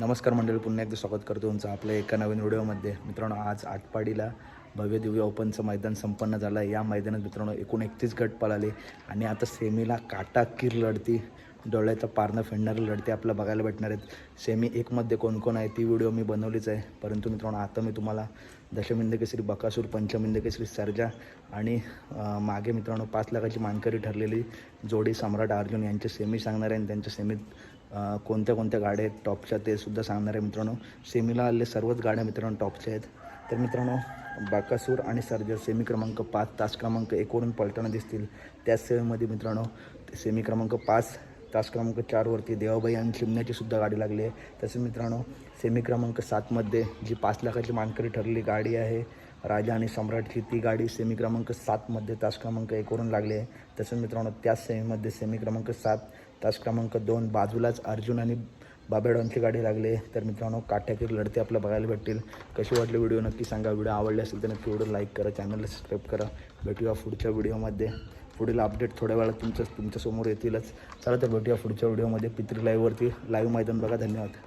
नमस्कार मंडळी पुन्हा एकदा स्वागत करतो तुमचं आपल्या एका नवीन व्हिडिओमध्ये. मित्रांनो आज आटपाडीला भव्य दिव्य ओपनचं मैदान संपन्न झालं. आहे या मैदानात मित्रांनो एकूण एकतीस गट पळाले आणि आता सेमीला काटाकीर लढती डोळ्याचं पारणं फेडणारी लढती आपल्याला बघायला भेटणार आहेत. सेमी एकमध्ये कोण कोण आहे ती व्हिडिओ मी बनवलीच आहे. परंतु मित्रांनो आता मी तुम्हाला दशमिंद केसरी बकासूर पंचमिंद केसरी सर्जा आणि मागे मित्रांनो पाच लाखाची मानकरी ठरलेली जोडी सम्राट अर्जुन यांचे सेमी सांगणार आहे आणि त्यांच्या सेमीत कोणत्या कोणत्या गाड्या आहेत टॉपच्या ते सुद्धा सांगणार आहे मित्रांनो. सेमीला आले सर्वच गाड्या मित्रांनो टॉपच्या आहेत. तर मित्रांनो बाकासूर आणि सर्जर सेमी क्रमांक पाच तास क्रमांक एकवरून पलताना दिसतील. त्याच सेमीमध्ये मित्रांनो सेमी क्रमांक पाच तास क्रमांक चारवरती देवाबाई आणि चिमण्याची सुद्धा गाडी लागली आहे. तसेच मित्रांनो सेमी क्रमांक सातमध्ये जी पाच लाखाची मानकरी ठरलेली गाडी आहे राजा आणि सम्राटची ती गाडी सेमी क्रमांक सातमध्ये तास क्रमांक एकवरून लागली आहे. तसंच मित्रांनो त्याच सेमीमध्ये सेमी क्रमांक सात तास क्रमांक दोन बाजूलाच अर्जुन आणि बाबेडॉनची गाडी लागली आहे. तर मित्रांनो काट्याकीर लढते आपल्याला बघायला भेटतील. कशी वाटली व्हिडिओ नक्की सांगा. व्हिडिओ आवडले असेल तर नक्की व्हिडिओ लाईक करा चॅनलला सबस्क्राईब करा. भेटूया पुढच्या व्हिडिओमध्ये पुढील अपडेट थोड्या वेळात तुमच्या तुमच्यासमोर येतीलच. चला तर भेटूया पुढच्या व्हिडिओमध्ये पित्री लाईव्हवरती लाईव्ह मैदान बघा. धन्यवाद.